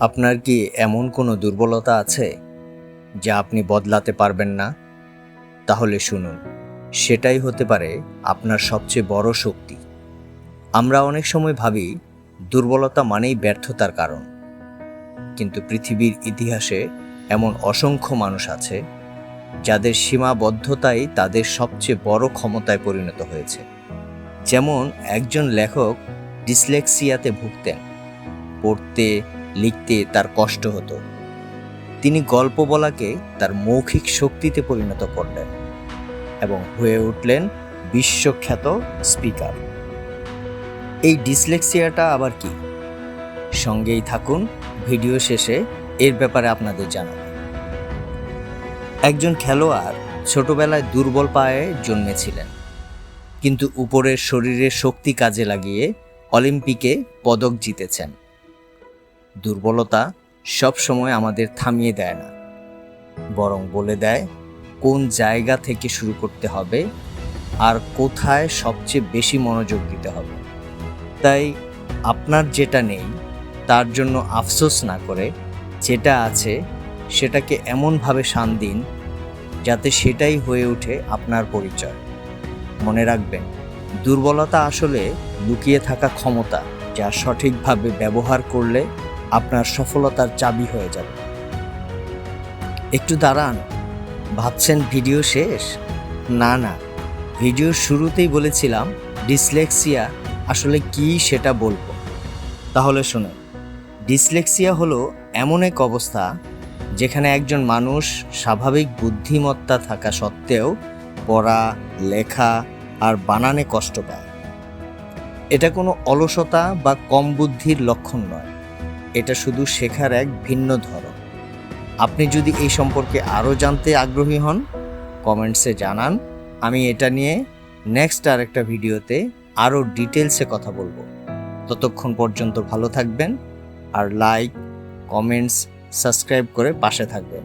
আপনার কি এমন কোনো দুর্বলতা আছে যা আপনি বদলাতে পারবেন না? তাহলে শুনুন, সেটাই হতে পারে আপনার সবচেয়ে বড় শক্তি। আমরা অনেক সময় ভাবি, দুর্বলতা মানেই ব্যর্থতার কারণ। কিন্তু পৃথিবীর ইতিহাসে এমন অসংখ্য মানুষ আছে, যাদের সীমাবদ্ধতাই তাদের সবচেয়ে বড় ক্ষমতায় পরিণত হয়েছে। যেমন একজন লেখক ডিসলেক্সিয়াতে ভুগতেন, পড়তে লিখতে তার কষ্ট হতো। তিনি গল্প বলাকে তার মৌখিক শক্তিতে পরিণত করলেন এবং হয়ে উঠলেন বিশ্বখ্যাত স্পিকার। এই ডিসলেক্সিয়াটা আবার কি? সঙ্গেই থাকুন, ভিডিও শেষে এর ব্যাপারে আপনাদের জানাব। একজন খেলোয়াড় ছোটবেলায় দুর্বল পায়ে জন্মেছিলেন, কিন্তু উপরের শরীরের শক্তি কাজে লাগিয়ে অলিম্পিকে পদক জিতেছেন। দুর্বলতা সবসময় আমাদের থামিয়ে দেয় না। বরং বলে দেয় কোন জায়গা থেকে শুরু করতে হবে আর কোথায় সবচেয়ে বেশি মনোযোগ দিতে হবে। তাই আপনার যেটা নেই, তার জন্য আফসোস না করে যেটা আছে সেটাকে এমনভাবে শান দিন যাতে সেটাই হয়ে ওঠে আপনার পরিচয়। মনে রাখবেন, দুর্বলতা আসলে লুকিয়ে থাকা ক্ষমতা যা সঠিকভাবে ব্যবহার করলে আপনার সফলতার চাবি হয়ে যাবে। একটু দাঁড়ান। ভাবছেন ভিডিও শেষ? না না। ভিডিওর শুরুতেই বলেছিলাম, ডিসলেক্সিয়া আসলে কি সেটা বলব। তাহলে শুনুন, ডিসলেক্সিয়া হলো এমন এক অবস্থা যেখানে একজন মানুষ স্বাভাবিক বুদ্ধিমত্তা থাকা সত্ত্বেও পড়া, লেখা আর বানানে কষ্ট পায়। এটা কোনো অলসতা বা কম বুদ্ধির লক্ষণ নয়। এটা শুধু শেখার এক ভিন্ন ধরন। আপনি যদি এই সম্পর্কে আরও জানতে আগ্রহী হন, কমেন্টসে জানান। আমি এটা নিয়ে নেক্সট আর একটা ভিডিওতে আরও ডিটেলসে কথা বলব। ততক্ষণ পর্যন্ত ভালো থাকবেন আর লাইক, কমেন্টস, সাবস্ক্রাইব করে পাশে থাকবেন।